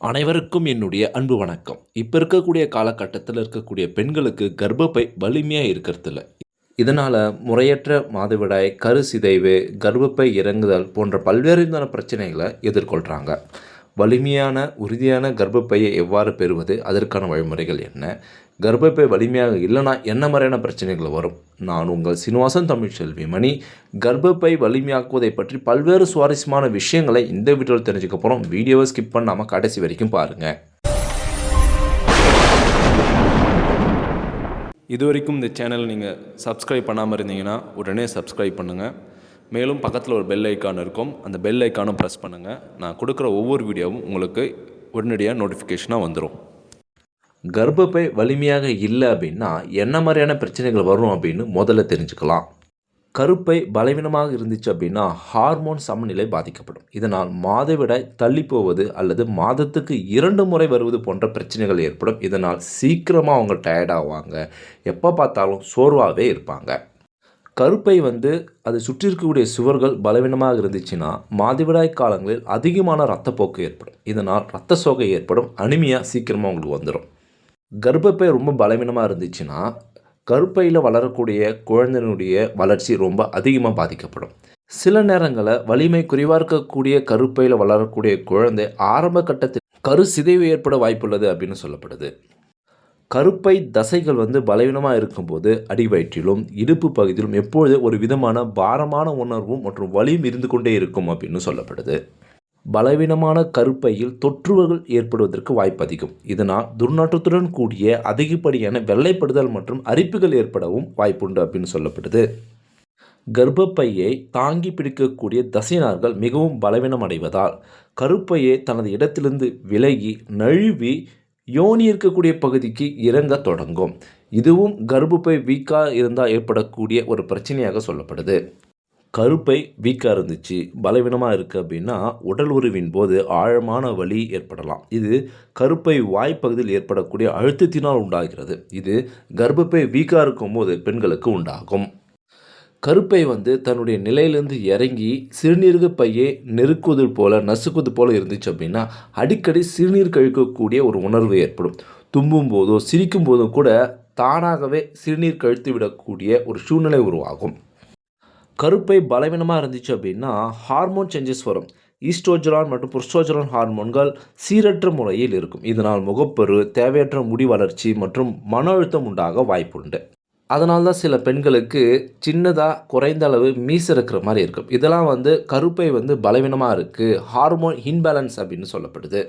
அனைவருக்கும் என்னுடைய அன்பு வணக்கம். இப்போ இருக்கக்கூடிய காலகட்டத்தில் இருக்கக்கூடிய பெண்களுக்கு கர்ப்பப்பை வலிமையாக இருக்கிறதில்ல. இதனால் முறையற்ற மாதவிடாய் கரு சிதைவு கர்ப்பப்பை இறங்குதல் போன்ற பல்வேறு விதமான பிரச்சனைகளை எதிர்கொள்கிறாங்க வலிமையான உறுதியான கர்ப்பப்பையை எவ்வாறு பெறுவது? அதற்கான வழிமுறைகள் என்ன? கர்ப்பப்பை வலிமையாக இல்லைனா என்ன மாதிரியான பிரச்சனைகள் வரும்? நான் உங்கள் சீனிவாசன் தமிழ் செல்வி மணி கர்ப்பப்பை வலிமையாக்குவதை பற்றி பல்வேறு சுவாரஸ்யமான விஷயங்களை இந்த வீடியோவில் தெரிஞ்சுக்க போகிறோம் வீடியோவை ஸ்கிப் பண்ணாமல் கடைசி வரைக்கும் பாருங்கள் இது வரைக்கும் இந்த சேனல் நீங்கள் சப்ஸ்கிரைப் பண்ணாமல் இருந்தீங்கன்னா உடனே சப்ஸ்கிரைப் பண்ணுங்கள் மேலும் பக்கத்தில் ஒரு பெல் ஐக்கான் இருக்கும். அந்த பெல் ஐக்கானும் ப்ரெஸ் பண்ணுங்கள் நான் கொடுக்குற ஒவ்வொரு வீடியோவும் உங்களுக்கு உடனடியாக நோட்டிஃபிகேஷனாக வந்துடும் கர்ப்பப்பை வலிமையாக இல்லை அப்படின்னா என்ன மாதிரியான பிரச்சனைகள் வரும் அப்படின்னு முதல்ல தெரிஞ்சுக்கலாம். கருப்பை பலவீனமாக இருந்துச்சு அப்படின்னா ஹார்மோன் சமநிலை பாதிக்கப்படும். இதனால் மாதவிடாய் தள்ளி போவது அல்லது மாதத்துக்கு இரண்டு முறை வருவது போன்ற பிரச்சனைகள் ஏற்படும். இதனால் சீக்கிரமாக அவங்க டயர்ட் ஆவாங்க. எப்போ பார்த்தாலும் சோர்வாகவே இருப்பாங்க. கருப்பை வந்து அது சுற்றி இருக்கக்கூடிய சுவர்கள் பலவீனமாக இருந்துச்சுன்னா மாதவிடாய் காலங்களில் அதிகமான ரத்தப்போக்கு ஏற்படும். இதனால் ரத்த சோகை ஏற்படும். அனிமியா சீக்கிரமாக உங்களுக்கு வந்துடும் கர்ப்பப்பை ரொம்ப பலவீனமாக இருந்துச்சுன்னா கருப்பையில் வளரக்கூடிய குழந்தையினுடைய வளர்ச்சி ரொம்ப அதிகமாக பாதிக்கப்படும். சில நேரங்களில் வலிமை குறைவாக இருக்கக்கூடிய கருப்பையில் வளரக்கூடிய குழந்தை ஆரம்ப கட்டத்தில் கரு சிதைவு ஏற்பட வாய்ப்புள்ளது அப்படின்னு சொல்லப்படுது. கருப்பை தசைகள் வந்து பலவீனமாக இருக்கும்போது அடிவயிற்றிலும் இடுப்பு பகுதியிலும் எப்பொழுது ஒரு விதமான பாரமான உணர்வும் மற்றும் வலியும் இருந்து கொண்டே இருக்கும் அப்படின்னு சொல்லப்படுது. பலவீனமான கருப்பையில் தொற்றுகள் ஏற்படுவதற்கு வாய்ப்பு அதிகம். இதனால் துர்நாற்றத்துடன் கூடிய அதிகப்படியான வெள்ளைப்படுதல் மற்றும் அரிப்புகள் ஏற்படவும் வாய்ப்புண்டு அப்படின்னு சொல்லப்படுது. கர்ப்பப்பையை தாங்கி பிடிக்கக்கூடிய தசைனார்கள் மிகவும் பலவீனம் அடைவதால் கருப்பையை தனது இடத்திலிருந்து விலகி நழுவி யோனி இருக்கக்கூடிய பகுதிக்கு இறங்க தொடங்கும். இதுவும் கர்ப்பப்பை வீக்காக இருந்தால் ஏற்படக்கூடிய ஒரு பிரச்சனையாக சொல்லப்படுது. கருப்பை வீக்காக இருந்துச்சு பலவீனமாக இருக்குது அப்படின்னா உடல் உருவின் போது ஆழமான வலி ஏற்படலாம். இது கருப்பை வாய்ப்பகுதியில் ஏற்படக்கூடிய அழுத்தத்தினால் உண்டாகிறது. இது கர்ப்பப்பை வீக்காக இருக்கும்போது பெண்களுக்கு உண்டாகும். கருப்பை வந்து தன்னுடைய நிலையிலேருந்து இறங்கி சிறுநீரக பையை நெருக்குவது போல நசுக்குவது போல இருந்துச்சு அப்படின்னா அடிக்கடி சிறுநீர் கழிக்கக்கூடிய ஒரு உணர்வு ஏற்படும். தும்பும் போதோ சிரிக்கும் போதும் கூட தானாகவே சிறுநீர் கழித்து விடக்கூடிய ஒரு சூழ்நிலை உருவாகும். கருப்பை பலவீனமாக இருந்துச்சு அப்படின்னா ஹார்மோன் சேஞ்சஸ் வரும். ஈஸ்ட்ரோஜரான் மற்றும் புரோஸ்ட்ரோஜரான் ஹார்மோன்கள் சீரற்ற முறையில் இருக்கும். இதனால் முகப்பரு தேவையற்ற முடி வளர்ச்சி மற்றும் மன அழுத்தம் உண்டாக வாய்ப்புண்டு. அதனால தான் சில பெண்களுக்கு சின்னதாக குறைந்த அளவு மீச இருக்கிற மாதிரி இருக்கும். இதெல்லாம் வந்து கருப்பை வந்து பலவீனமாக இருக்குது ஹார்மோன் இன்பேலன்ஸ் அப்படின்னு சொல்லப்படுது.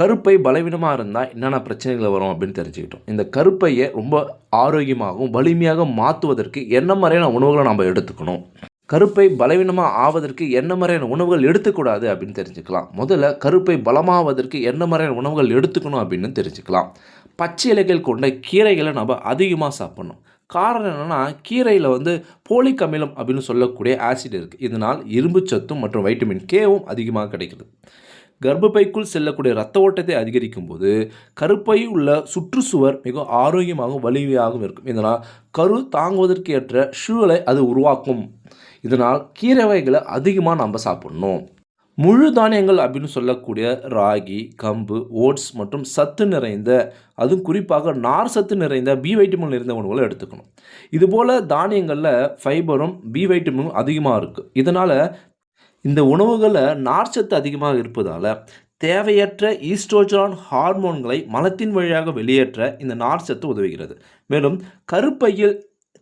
கருப்பை பலவீனமாக இருந்தால் என்னென்ன பிரச்சனைகள் வரும் அப்படின்னு தெரிஞ்சுக்கிட்டோம். இந்த கருப்பையை ரொம்ப ஆரோக்கியமாகவும் வலிமையாக மாற்றுவதற்கு என்ன மாதிரியான உணவுகளை நம்ம எடுத்துக்கணும்? கருப்பை பலவீனமாக ஆவதற்கு என்ன மாதிரியான உணவுகள் எடுத்துக்கூடாது அப்படின்னு தெரிஞ்சுக்கலாம். முதல்ல கருப்பை பலமாவதற்கு என்ன மாதிரியான உணவுகள் எடுத்துக்கணும் அப்படின்னு தெரிஞ்சுக்கலாம். பச்சை இலைகள் கொண்ட கீரைகளை நம்ம அதிகமாக சாப்பிடணும். காரணம் என்னென்னா கீரையில் வந்து போலிக் அமிலம் அப்படின்னு சொல்லக்கூடிய ஆசிட் இருக்குது இதனால் இரும்பு சத்தும் மற்றும் வைட்டமின் கேவும் அதிகமாக கிடைக்கிறது கர்ப்பப்பைக்குள் செல்லக்கூடிய ரத்த ஓட்டத்தை அதிகரிக்கும் போது கருப்பை உள்ள சுற்றுச்சுவர் மிக ஆரோக்கியமாகவும் வலிமையாகவும் இருக்கும். இதனால் கரு தாங்குவதற்கு ஏற்ற சூழலை அது உருவாக்கும். இதனால் கீரை வகைகளை அதிகமாக நம்ம சாப்பிடணும். முழு தானியங்கள் அப்படின்னு சொல்லக்கூடிய ராகி கம்பு ஓட்ஸ் மற்றும் சத்து நிறைந்த அதுவும் குறிப்பாக நார் சத்து நிறைந்த பி வைட்டமின் நிறைந்த உணவுகளை எடுத்துக்கணும். இதுபோல் தானியங்களில் ஃபைபரும் பி வைட்டமினும் அதிகமாக இருக்குது இதனால் இந்த உணவுகளில் நார்ச்சத்து அதிகமாக இருப்பதால் தேவையற்ற ஈஸ்ட்ரோஜான் ஹார்மோன்களை மலத்தின் வழியாக வெளியேற்ற இந்த நார்ச்சத்து உதவுகிறது. மேலும் கருப்பையில்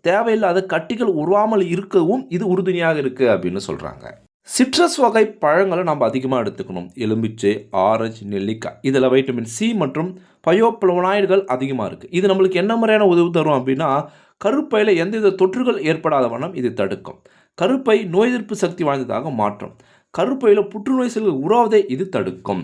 தேவையில்லாத கட்டிகள் உருவாமல் இருக்கவும் இது உறுதுணையாக இருக்குது அப்படின்னு சொல்கிறாங்க சிட்ரஸ் வகை பழங்களை நம்ம அதிகமாக எடுத்துக்கணும். எலும்பிச்சை ஆரஞ்சு நெல்லிக்காய். இதில் வைட்டமின் சி மற்றும் பயோப்ளவனாய்டுகள் அதிகமாக இருக்குது இது நம்மளுக்கு என்ன முறையான உதவி தரும் அப்படின்னா கருப்பையில் எந்தவித தொற்றுகள் ஏற்படாத வண்ணம் இது தடுக்கும். கருப்பை நோய் எதிர்ப்பு சக்தி வாய்ந்ததாக மாற்றும். கருப்பையில் புற்றுநோய் செல்கள் உருவாவதை இது தடுக்கும்.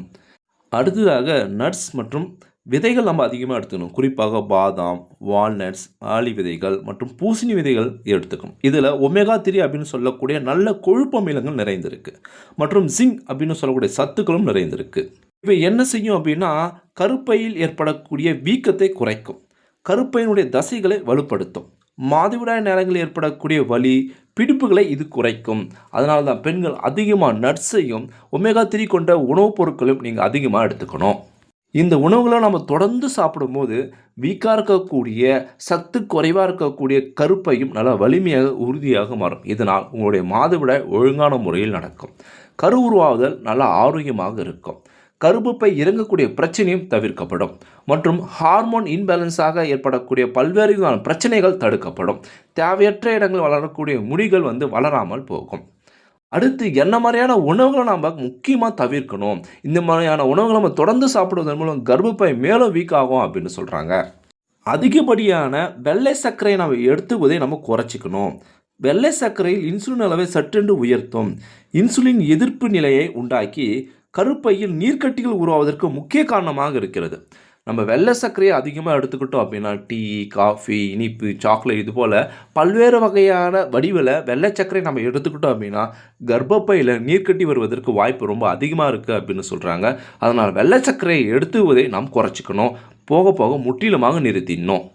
அடுத்ததாக நட்ஸ் மற்றும் விதைகள் நம்ம அதிகமாக எடுத்துக்கணும். குறிப்பாக பாதாம் வால்நட்ஸ் ஆளி விதைகள் மற்றும் பூசணி விதைகள் எடுத்துக்கணும். இதில் ஒமேகா த்ரீ அப்படின்னு சொல்லக்கூடிய நல்ல கொழுப்பமிலங்கள் நிறைந்திருக்கு. மற்றும் ஜிங்க் அப்படின்னு சொல்லக்கூடிய சத்துக்களும் நிறைந்திருக்கு. இவை என்ன செய்யும் அப்படின்னா கருப்பையில் ஏற்படக்கூடிய வீக்கத்தை குறைக்கும். கருப்பையினுடைய தசைகளை வலுப்படுத்தும். மாதவிடாய் நேரங்களில் ஏற்படக்கூடிய வலி பிடிப்புகளை இது குறைக்கும். அதனால தான் பெண்கள் அதிகமாக நட்ஸையும் ஒமேகா த்ரீ கொண்ட உணவுப் பொருட்களையும் நீங்கள் அதிகமாக எடுத்துக்கணும். இந்த உணவுகளை நம்ம தொடர்ந்து சாப்பிடும்போது வீக்காக இருக்கக்கூடிய சத்து குறைவாக இருக்கக்கூடிய கருப்பையும் நல்லா வலிமையாக உறுதியாக மாறும். இதனால் உங்களுடைய மாதவிடாய் ஒழுங்கான முறையில் நடக்கும். கரு உருவாகுதல் நல்லா ஆரோக்கியமாக இருக்கும். கருப்புப்பை இறங்கக்கூடிய பிரச்சனையும் தவிர்க்கப்படும். மற்றும் ஹார்மோன் இன்பேலன்ஸாக ஏற்படக்கூடிய பல்வேறு விதமான பிரச்சனைகள் தடுக்கப்படும். தேவையற்ற இடங்கள் வளரக்கூடிய முடிகள் வந்து வளராமல் போகும். அடுத்து என்ன மாதிரியான உணவுகளை நாம் முக்கியமாக தவிர்க்கணும்? இந்த மாதிரியான உணவுகளை நம்ம தொடர்ந்து சாப்பிடுவதன் மூலம் கர்ப்பப்பை மேலும் வீக் ஆகும் அப்படின்னு சொல்கிறாங்க அதிகப்படியான வெள்ளை சர்க்கரையை நம்ம எடுத்துவதை நம்ம குறைச்சிக்கணும். வெள்ளை சர்க்கரையில் இன்சுலின் அளவை சற்றென்று உயர்த்தும். இன்சுலின் எதிர்ப்பு நிலையை உண்டாக்கி கருப்பையில் நீர்க்கட்டிகள் உருவாவதற்கு முக்கிய காரணமாக இருக்கிறது. நம்ம வெள்ளை சர்க்கரையை அதிகமாக எடுத்துக்கிட்டோம் அப்படின்னா டீ காஃபி இனிப்பு சாக்லேட் இது போல் பல்வேறு வகையான வடிவில் வெள்ளை சர்க்கரை நம்ம எடுத்துக்கிட்டோம் அப்படின்னா கர்ப்பப்பையில் நீர் கட்டி வருவதற்கு வாய்ப்பு ரொம்ப அதிகமாக இருக்குது அப்படின்னு சொல்கிறாங்க அதனால் வெள்ளை சர்க்கரையை எடுத்துவதை நாம் குறைச்சிக்கணும். போக போக முற்றிலுமாக நிறுத்திடணும்.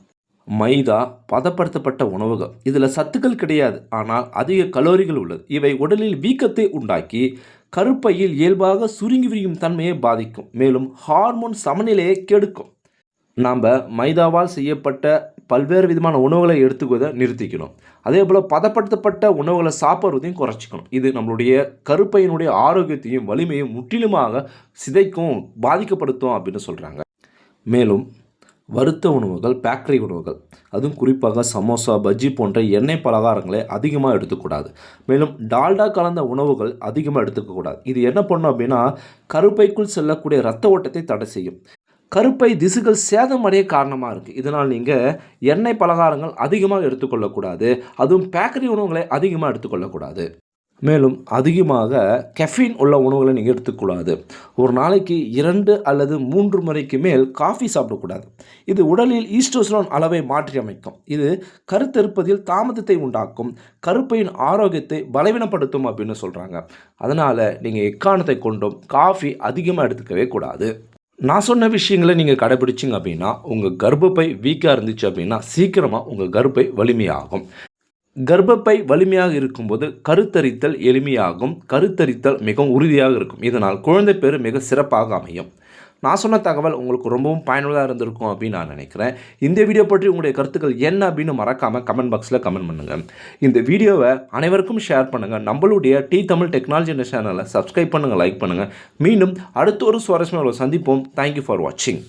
மைதா பதப்படுத்தப்பட்ட உணவுகள். இதில் சத்துக்கள் கிடையாது. ஆனால் அதிக கலோரிகள் உள்ளது. இவை உடலில் வீக்கத்தை உண்டாக்கி கருப்பையில் இயல்பாக சுருங்கி விரியும் தன்மையை பாதிக்கும். மேலும் ஹார்மோன் சமநிலையை கெடுக்கும். நாம் மைதாவால் செய்யப்பட்ட பல்வேறு விதமான உணவுகளை எடுத்துக்குவதை நிறுத்திக்கணும் அதே போல் பதப்படுத்தப்பட்ட உணவுகளை சாப்பிட்றதையும் குறைச்சிக்கணும். இது நம்மளுடைய கருப்பையினுடைய ஆரோக்கியத்தையும் வலிமையும் முற்றிலுமாக சிதைக்கும் பாதிக்கப்படுத்தும் அப்படின்னு சொல்கிறாங்க மேலும் வறுத்த உணவுகள் பேக்கரி உணவுகள். அதுவும் குறிப்பாக சமோசா பஜ்ஜி போன்ற எண்ணெய் பலகாரங்களை அதிகமாக எடுத்துக்கூடாது. மேலும் டால்டா கலந்த உணவுகள் அதிகமாக எடுத்துக்கக்கூடாது. இது என்ன பண்ணும் அப்படின்னா கருப்பைக்குள் செல்லக்கூடிய ரத்த ஓட்டத்தை தடை செய்யும். கருப்பை திசுகள் சேதமடைய காரணமாக இருக்குது இதனால் நீங்கள் எண்ணெய் பலகாரங்கள் அதிகமாக எடுத்துக்கொள்ளக்கூடாது. அதுவும் பேக்கரி உணவுகளை அதிகமாக எடுத்துக்கொள்ளக்கூடாது. மேலும் அதிகமாக கெஃபீன் உள்ள உணவுகளை நீங்கள் எடுத்துக்கூடாது ஒரு நாளைக்கு இரண்டு அல்லது மூன்று முறைக்கு மேல் காஃபி சாப்பிடக்கூடாது. இது உடலில் ஈஸ்ட்ரோஸ்டரோன் அளவை மாற்றி அமைக்கும் இது கருத்தெருப்பதில் தாமதத்தை உண்டாக்கும். கருப்பையின் ஆரோக்கியத்தை பலவீனப்படுத்தும் அப்படின்னு சொல்கிறாங்க அதனால் நீங்கள் எக்காரணத்தை கொண்டும் காஃபி அதிகமாக எடுத்துக்கவே கூடாது. நான் சொன்ன விஷயங்களை நீங்கள் கடைபிடிச்சிங்க அப்படின்னா உங்கள் கர்ப்பப்பை வீக்காக இருந்துச்சு அப்படின்னா சீக்கிரமாக உங்கள் கர்ப்பை வலிமையாகும். கர்ப்பப்பை வலிமையாக இருக்கும்போது கருத்தரித்தல் எளிமையாகும். கருத்தரித்தல் மிகவும் உறுதியாக இருக்கும். இதனால் குழந்தை பேர் மிக சிறப்பாக அமையும். நான் சொன்ன தகவல் உங்களுக்கு ரொம்பவும் பயனுள்ளதாக இருந்திருக்கும் அப்படின்னு நான் நினைக்கிறேன். இந்த வீடியோ பற்றி உங்களுடைய கருத்துக்கள் என்ன அப்படின்னு மறக்காமல் கமெண்ட் பாக்ஸில் கமெண்ட் பண்ணுங்கள் இந்த வீடியோவை அனைவருக்கும் ஷேர் பண்ணுங்கள் நம்மளுடைய டி தமிழ் டெக்னாலஜி சேனலை சப்ஸ்கிரைப் பண்ணுங்கள் லைக் பண்ணுங்கள் மீண்டும் அடுத்த ஒரு சுவாரஸ்யமாக சந்திப்போம். தேங்க்யூ ஃபார் வாட்சிங்